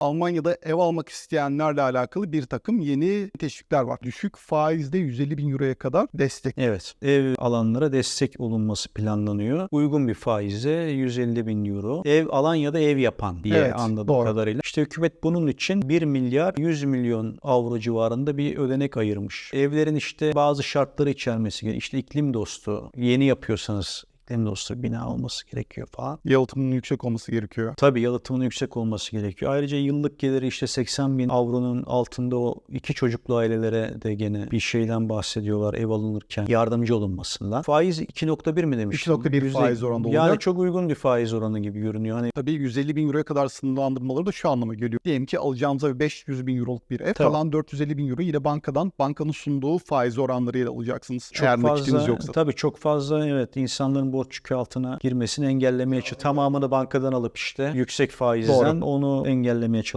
Almanya'da ev almak isteyenlerle alakalı bir takım yeni teşvikler var. Düşük faizde 150 bin euroya kadar destek. Evet, ev alanlara destek olunması planlanıyor. Uygun bir faize 150 bin euro. Ev alan ya da ev yapan diye Evet, anladığım doğru. kadarıyla. İşte hükümet bunun için 1 milyar 100 milyon avro civarında bir ödenek ayırmış. Evlerin işte bazı şartları içermesi gerekiyor. İşte iklim dostu, yeni yapıyorsanız dostu bina olması gerekiyor falan. Yalıtımının yüksek olması gerekiyor. Tabii yalıtımının yüksek olması gerekiyor. Ayrıca yıllık geliri işte 80 bin avronun altında o iki çocuklu ailelere de gene bir şeyden bahsediyorlar ev alınırken yardımcı olunmasından. Faiz 2.1 mi demiştim? 2.1 Yüzde- faiz oranında Yani olacak. çok uygun bir faiz oranı gibi görünüyor. Hani Tabii 150 bin euroya kadar sınırlandırmaları da şu anlama geliyor. Diyelim ki alacağınıza 500 bin euroluk bir ev. Tamam. Kalan 450 bin euro yine bankadan bankanın sunduğu faiz oranlarıyla alacaksınız. çok Eğer fazla yoksa. tabii çok fazla evet insanların borç yükü altına girmesini engellemeye çalışıyor. Tamamını bankadan alıp işte yüksek faizden onu engellemeye çalışıyor.